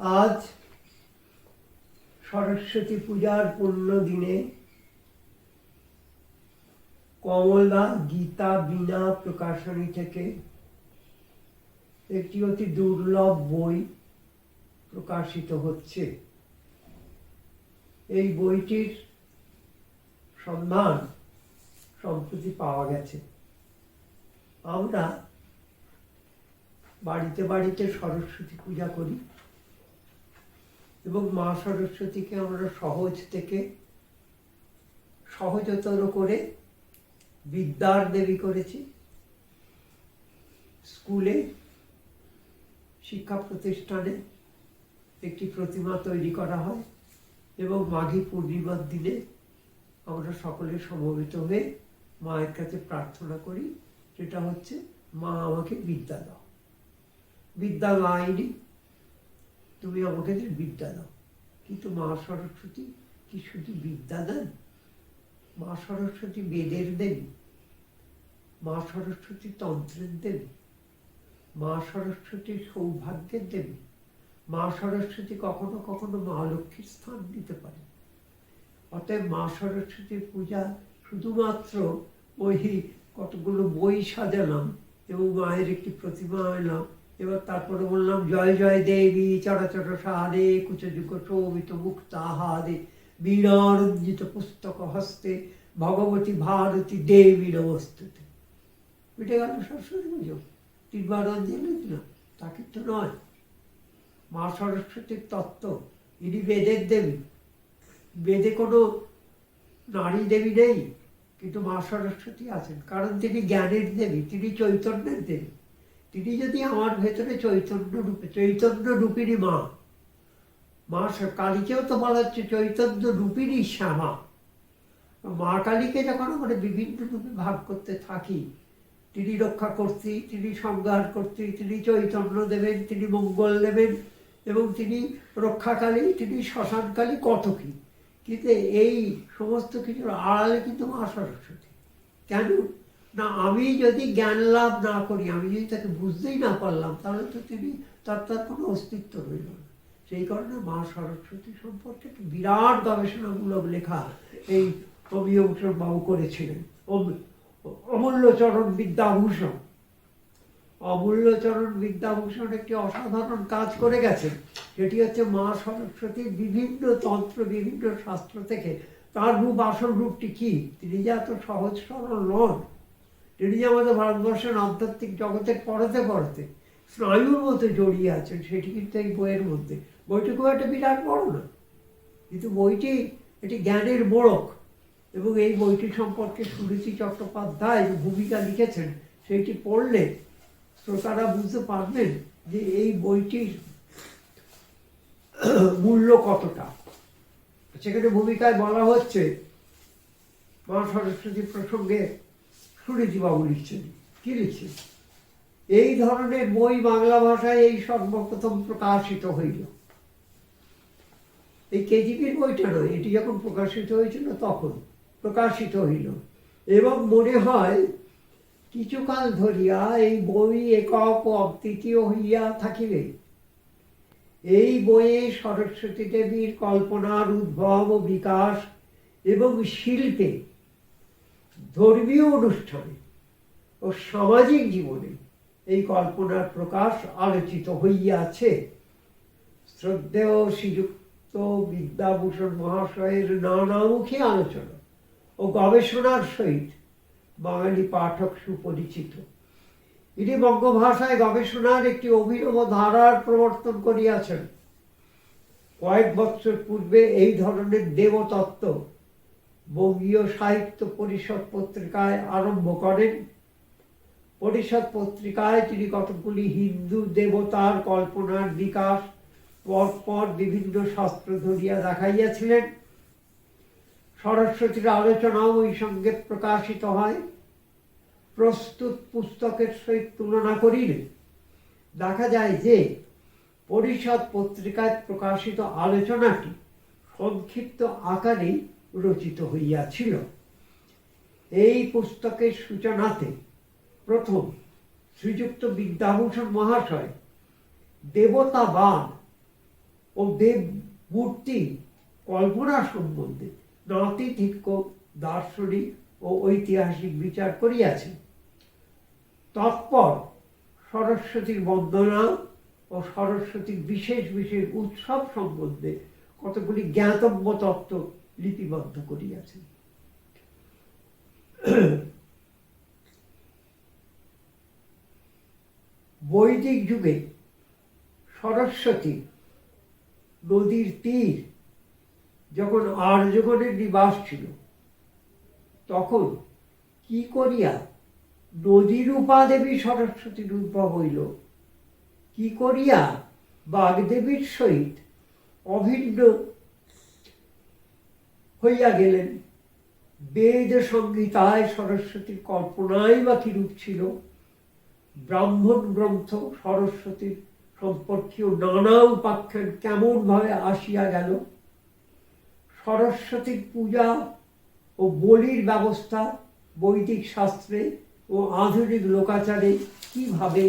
আজ সরস্বতী পূজার পূর্ণ দিনে কমলা গীতা বিনা প্রকাশনী থেকে একটি অতি দুর্লভ বই প্রকাশিত হচ্ছে। এই বইটির সন্ধান সম্প্রতি পাওয়া গেছে। আমরা বাড়িতে বাড়িতে সরস্বতী পূজা করি। এবং মা সরস্বতীকে আমরা সহজ থেকে সহজতর করে বিদ্যার দেবী করেছি। স্কুলে শিক্ষা প্রতিষ্ঠানে একটি প্রতিমা তৈরি করা হয় এবং মাঘী পূর্ণিমার দিনে আমরা সকলে সমবেত হয়ে মায়ের কাছে প্রার্থনা করি সেটা হচ্ছে, মা, আমাকে বিদ্যা দাও। বিদ্যা লাইনি তুমি আমাকে যে বিদ্যা দাও। কিন্তু মা সরস্বতী, কি শুধু বিদ্যা দেন? মা সরস্বতী বেদের দেবী মা সরস্বতী তন্ত্রের দেবী মা সরস্বতী সৌভাগ্যের দেবী মা সরস্বতী কখনো কখনো মা লক্ষ্মীর স্থান দিতে পারে। অতএব মা সরস্বতীর পূজা শুধুমাত্র ওই কতগুলো বই সাজালাম এবং মায়ের একটি প্রতিমা এলাম এবার তারপরে বললাম জয় জয় দেবী চরাচর সাহারে কুচযুগ শোভিত মুক্তাহারে বীণারঞ্জিত পুস্তক হস্তে, ভগবতী ভারতী দেবী নমস্তুতে মিটে গেল সরস্বতী পুজো। তিনবার অঞ্জলি দিলাম তা কিন্তু নয়। মা সরস্বতীর তত্ত্ব, ইনি বেদের দেবী। বেদে কোনো নারী দেবী নেই, কিন্তু মা সরস্বতী আছেন, কারণ তিনি জ্ঞানের দেবী, তিনি চৈতন্যের দেবী। তিনি যদি আমার ভেতরে চৈতন্য রূপে, চৈতন্য রূপিণী মা মা কালীকেও তো বলা হচ্ছে চৈতন্য রূপিণী শ্যামা। মা কালীকে যখন আমরা বিভিন্ন রূপে ভাগ করতে থাকি, তিনি রক্ষা কর্ত্রী তিনি সংহার কর্ত্রী তিনি চৈতন্য দেবেন, তিনি মঙ্গল দেবেন, এবং তিনি রক্ষাকালী, তিনি শ্মশানকালী কত কি কিন্তু এই সমস্ত কিছুর আড়ালে কিন্তু মা সরস্বতী। কেন? না, আমি যদি জ্ঞান লাভ না করি, আমি যদি তাকে বুঝতেই না পারলাম, তাহলে তো তিনি, তার তার কোনো অস্তিত্ব রইল না। সেই কারণে মা সরস্বতী সম্পর্কে বিরাট গবেষণামূলক লেখা এই অমিয়ভূষণ বাবু করেছিলেন। অমূল্যচরণ বিদ্যাভূষণ। অমূল্যচরণ বিদ্যাভূষণ একটি অসাধারণ কাজ করে গেছেন সেটি হচ্ছে মা সরস্বতীর বিভিন্ন তন্ত্র, বিভিন্ন শাস্ত্র থেকে তার রূপ, আসল রূপটি কি? তিনি যে এত সহজ সরল নন। তিনি আমাদের ভারতবর্ষের আধ্যাত্মিক জগতের পড়াতে পড়াতে। স্নায়ুর মতো জড়িয়ে আছেন সেটি কিন্তু এই বইয়ের মধ্যে। বইটি খুব একটা বিরাট বড় না। কিন্তু বইটি এটি জ্ঞানের মোড়ক। এবং এই বইটি সম্পর্কে সুরীতি চট্টোপাধ্যায় যে ভূমিকা লিখেছেন সেইটি পড়লে শ্রোতারা বুঝতে পারবেন যে এই বইটির মূল্য কতটা। সেখানে ভূমিকায় বলা হচ্ছে মা সরস্বতী প্রসঙ্গে সুরীতিবাবু লিখছেন কি লিখছেন এই ধরনের বই বাংলা ভাষায় এই সর্বপ্রথম প্রকাশিত হইল। এই কেজিপির বইটা নয়, এটি যখন প্রকাশিত হয়েছিল তখন প্রকাশিত হইল। এবং মনে হয় কিছুকাল ধরিয়া এই বই একক অদ্বিতীয় হইয়া থাকিবে। এই বইয়ে সরস্বতী দেবীর কল্পনার উদ্ভব ও বিকাশ এবং শিল্পে ধর্মীয় অনুষ্ঠানে ও সামাজিক জীবনে এই কল্পনার প্রকাশ আলোচিত হইয়াছে। শ্রদ্ধেয় শ্রীযুক্ত বিদ্যাভূষণ মহাশয়ের নানামুখী আলোচনা ও গবেষণার সহিত বাঙালি পাঠক সুপরিচিত। ইনি বঙ্গভাষায় গবেষণার একটি অভিনব ধারার প্রবর্তন করিয়াছেন। কয়েক বছর পূর্বে এই ধরনের দেবতত্ত্ব বঙ্গীয় সাহিত্য পরিষদ পত্রিকায় আরম্ভ করেন। পরিষদ পত্রিকায় তিনি কতগুলি হিন্দু দেবতার কল্পনার বিকাশ, পরপর বিভিন্ন শাস্ত্র ধরিয়া দেখাইয়াছিলেন। সরস্বতীর আলোচনাও ওই সঙ্গে প্রকাশিত হয়। প্রস্তুত পুস্তকের সহিত তুলনা করিলে দেখা যায় যে পরিষদ পত্রিকায় প্রকাশিত আলোচনাটি সংক্ষিপ্ত আকারে রচিত হইয়াছিল। এই পুস্তকের সূচনাতে প্রথম শ্রীযুক্ত বিদ্যাভূষণ মহাশয় দেবতাবাদ ও দেব মূর্তি কল্পনা সম্বন্ধে নাতিধিক্য দার্শনিক ও ঐতিহাসিক বিচার করিয়াছে তৎপর সরস্বতীর বন্দনা ও সরস্বতীর বিশেষ বিশেষ উৎসব সম্বন্ধে কতগুলি জ্ঞাতব্য তত্ত্ব লিপিবদ্ধ করিয়াছেন। বৈদিক যুগে সরস্বতী নদীর তীর যখন আর্যগণের নিবাস ছিল, তখন কি করিয়া নদী রূপা দেবী সরস্বতীর উদ্ভব হইল? কি করিয়া বাগদেবীর সহিত অভিন্ন হইয়া গেলেন। বেদ সংহিতায় সরস্বতীর কল্পনাই বা কিরূপ ছিল? ব্রাহ্মণ গ্রন্থ সরস্বতীর সম্পর্কীয় নানা উপাখ্যান কেমন ভাবে আসিয়া গেল? সরস্বতীর পূজা ও বলির ব্যবস্থা, বৈদিক শাস্ত্রে ও আধুনিক লোকাচারে কীভাবে?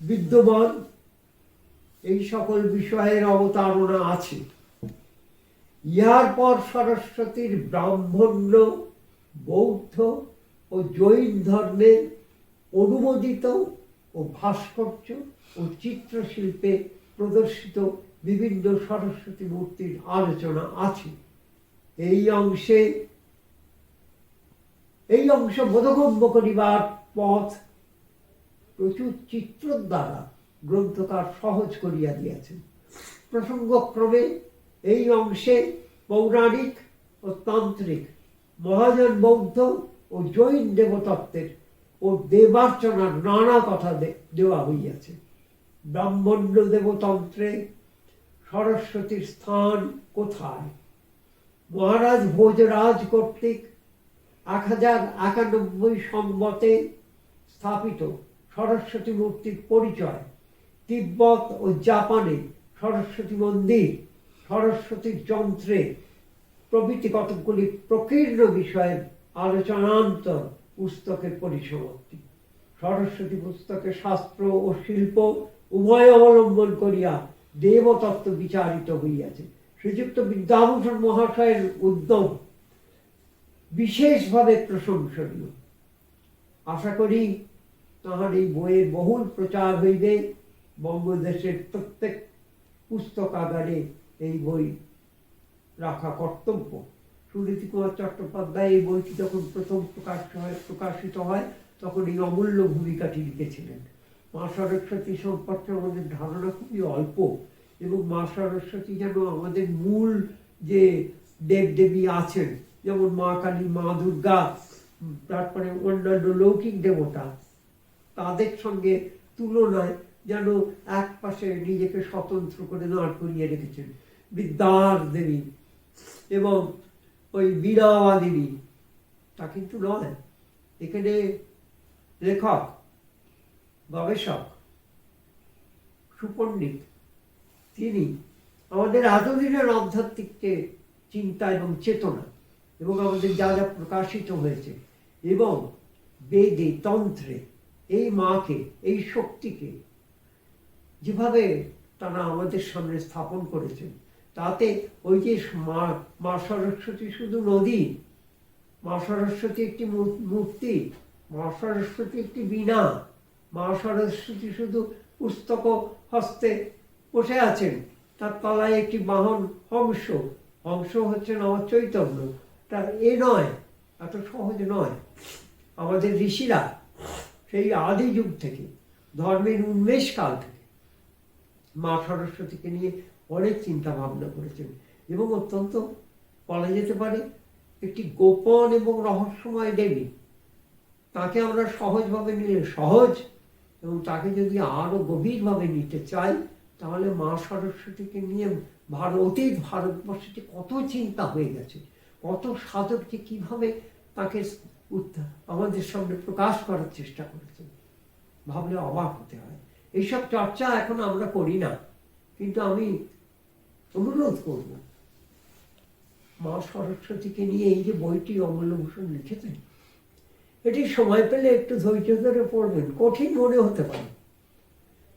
বিদ্যমান এই সকল বিষয়ের অবতারণা আছে। ইহার পর সরস্বতীর ব্রাহ্মণ্য, বৌদ্ধ ও জৈন ধর্মের অনুমোদিত ও ভাস্কর্য ও চিত্রশিল্পে প্রদর্শিত বিভিন্ন সরস্বতী মূর্তির আলোচনা আছে। এই অংশে, এই অংশ বোধগম্য করিবার পথ প্রচুর চিত্র দ্বারা গ্রন্থকার সহজ করিয়া দিয়েছেন প্রসঙ্গক্রমে এই অংশে পৌরাণিক ও তান্ত্রিক, মহাজন বৌদ্ধ ও জৈন দেবতত্ত্বের ও দেবার্চনার নানা কথা দেওয়া হইয়াছে। ব্রাহ্মণ্য দেবতন্ত্রে সরস্বতীর স্থান কোথায়? মহারাজ ভোজরাজ কর্তৃক এক হাজার একানব্বই সম্মতে স্থাপিত সরস্বতী মূর্তির পরিচয় তিব্বত ও জাপানে সরস্বতী মন্দির, সরস্বতীর যন্ত্রে প্রভৃতি কতকগুলি প্রকীর্ণ বিষয়ের আলোচনান্তর পুস্তকের পরিসমাপ্তি। সরস্বতী পুস্তকে শাস্ত্র ও শিল্প উভয় অবলম্বন করিয়া দেবতত্ত্ব বিচারিত হইয়াছে। শ্রীযুক্ত বিদ্যাভূষণ মহাশয়ের উদ্যম বিশেষভাবে প্রশংসনীয়। আশা করি তাহার এই বইয়ের বহুল প্রচার হইবে। বঙ্গদেশের প্রত্যেক পুস্তকাগারে এই বই রাখা কর্তব্য। সুনীতি কুমার চট্টোপাধ্যায় এই বইটি যখন প্রথম প্রকাশ হয়, প্রকাশিত হয়, তখন এই অমূল্য ভূমিকাটি লিখেছিলেন। মা সরস্বতী সম্পর্কে আমাদের ধারণা খুবই অল্প এবং মা সরস্বতী যেন আমাদের মূল যে দেবদেবী আছেন, যেমন মা কালী, মা দুর্গা, তারপরে অন্যান্য লৌকিক দেবতা, তাদের সঙ্গে তুলনায় যেন এক পাশে নিজেকে স্বতন্ত্র করে দাঁড় করিয়ে রেখেছেন। বিদ্যার দেবী এবং ওই বীণাওয়া দেবী। তা কিন্তু নয়। এখানে লেখক, গবেষক, সুপণ্ডিত, তিনি আমাদের এতদিনের আধ্যাত্মিক যে চিন্তা এবং চেতনা এবং আমাদের যা যা প্রকাশিত হয়েছে এবং বেদে, তন্ত্রে এই মাকে, এই শক্তিকে যেভাবে তারা আমাদের সামনে স্থাপন করেছেন তাতে ওই যে মা সরস্বতী শুধু নদী, মা সরস্বতী একটি মূর- মূর্তি, মা সরস্বতী একটি বীণা, মা সরস্বতী শুধু পুস্তক হস্তে বসে আছেন, তার তলায় একটি বাহন হংস হংস হচ্ছেন আমার চৈতন্য তার এ নয়, এত সহজ নয়। আমাদের ঋষিরা সেই আদি যুগ থেকে, ধর্মের উন্মেষ কাল থেকে মা সরস্বতীকে নিয়ে অনেক চিন্তা ভাবনা করেছেন এবং অত্যন্ত বলা যেতে পারে। একটি গোপন এবং রহস্যময় দেবী। তাকে আমরা সহজভাবে নিলে সহজ, এবং তাকে যদি আরও গভীরভাবে নিতে চাই, তাহলে মা সরস্বতীকে নিয়ে ভারত, অতীত ভারতবর্ষে যে কত চিন্তা হয়ে গেছে, কত সাধক যে কীভাবে তাকে আমাদের সামনে প্রকাশ করার চেষ্টা করেছেন ভাবলে অবাক হতে হয়। এইসব চর্চা এখন আমরা করি না, কিন্তু আমি অনুরোধ করব। মা সরস্বতীকে নিয়ে এই যে বইটি অমূল্যভূষণ লিখেছেন, এটি সময় পেলে একটু ধৈর্য ধরে পড়বেন, কঠিন মনে হতে পারে।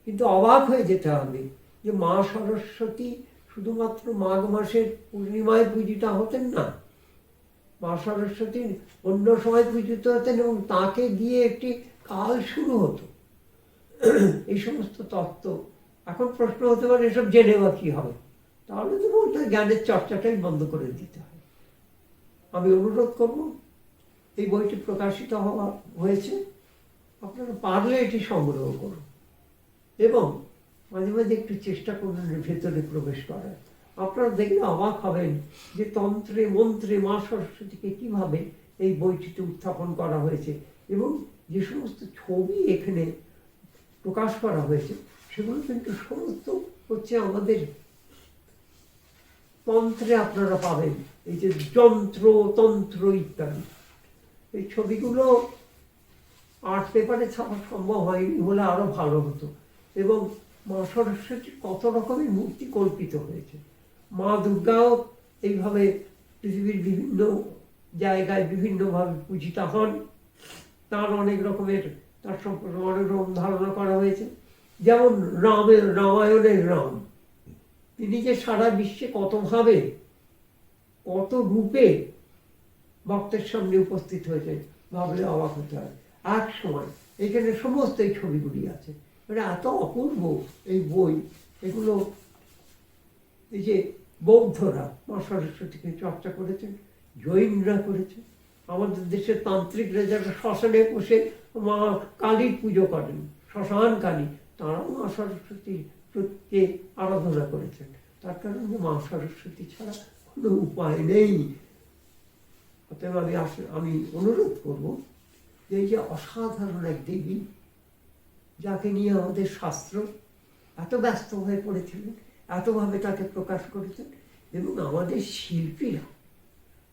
কিন্তু অবাক হয়ে যেতে হবে যে মা সরস্বতী শুধুমাত্র মাঘ মাসের পূর্ণিমায় পূজিতা হতেন না, মা সরস্বতী অন্য সময় পূজিত হতেন এবং তাকে দিয়ে একটি কাল শুরু হতো। এই সমস্ত তত্ত্ব। এখন প্রশ্ন হতে পারে, এসব জেনে বা কি হবে? তাহলে তো বলতে জ্ঞানের চর্চাটাই বন্ধ করে দিতে হয়। আমি অনুরোধ করব, এই বইটি প্রকাশিত হওয়া হয়েছে। আপনারা পারলে এটি সংগ্রহ করুন। এবং মাঝে মাঝে একটু চেষ্টা করবেন এর ভেতরে প্রবেশ করার। আপনারা দেখলে অবাক হবেন যে তন্ত্রে, মন্ত্রে, মা সরস্বতীকে কীভাবে এই বইটিতে উত্থাপন করা হয়েছে। এবং যে সমস্ত ছবি এখানে প্রকাশ করা হয়েছে। সেগুলো কিন্তু সমস্ত হচ্ছে আমাদের তন্ত্রে আপনারা পাবেন। এই যে যন্ত্র, তন্ত্র ইত্যাদি। এই ছবিগুলো আর্ট পেপারে ছাপা সম্ভব হয়নি হলে আরও ভালো হতো। এবং মা সরস্বতীর কত রকমের মূর্তি কল্পিত হয়েছে। মা দুর্গাও এইভাবে পৃথিবীর বিভিন্ন জায়গায় বিভিন্নভাবে পূজিতা হন। তার অনেক রকমের তার সম্পর্কে অনেক রকম ধারণা করা হয়েছে। যেমন রামের রামায়ণের রাম, তিনি যে সারা বিশ্বে কতভাবে কত রূপে ভক্তের সামনে উপস্থিত হয়েছে, ভাবলে অবাক হতে হয়। এক সময় এখানে সমস্ত এই ছবিগুলি আছে। মানে এত অপূর্ব এই বই, এগুলো এই যে বৌদ্ধরা, মা সরস্বতীকে চর্চা করেছেন, জৈনরা করেছে আমাদের দেশের তান্ত্রিকরা যারা শ্মশানে বসে মা কালীর পুজো করেন, শ্মশান কালী। তারাও মা সরস্বতীকে আরাধনা করেছেন। তার কারণে মা সরস্বতী ছাড়া কোনো উপায় নেই। অতএব আমি আমি অনুরোধ করব যে এই যে অসাধারণ এক দেবী, যাকে নিয়ে আমাদের শাস্ত্র এত ব্যস্ত হয়ে পড়েছিলেন এতভাবে তাকে প্রকাশ করেছেন, এবং আমাদের শিল্পীরা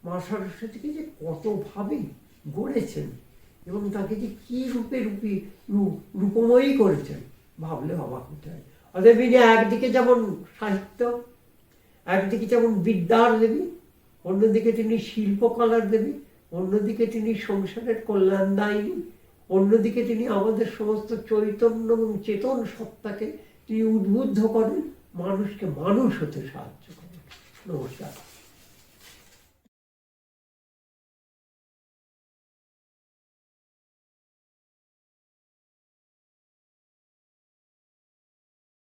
মা সরস্বতীকে যে কতভাবে গড়েছেন এবং তাকে যে কি রূপে রূপী রূপ- রূপময়ী করেছেন, ভাবলে অবাক হতে হয়। অতএব যে একদিকে যেমন সাহিত্য, একদিকে যেমন বিদ্যার দেবী, অন্যদিকে তিনি শিল্পকলার দেবী, অন্যদিকে তিনি সংসারের কল্যাণদায়িনী অন্যদিকে তিনি আমাদের সমস্ত চৈতন্য এবং চেতন সত্তাকে তিনি উদ্বুদ্ধ করেন, মানুষকে মানুষ হতে সাহায্য করেন। নমস্কার।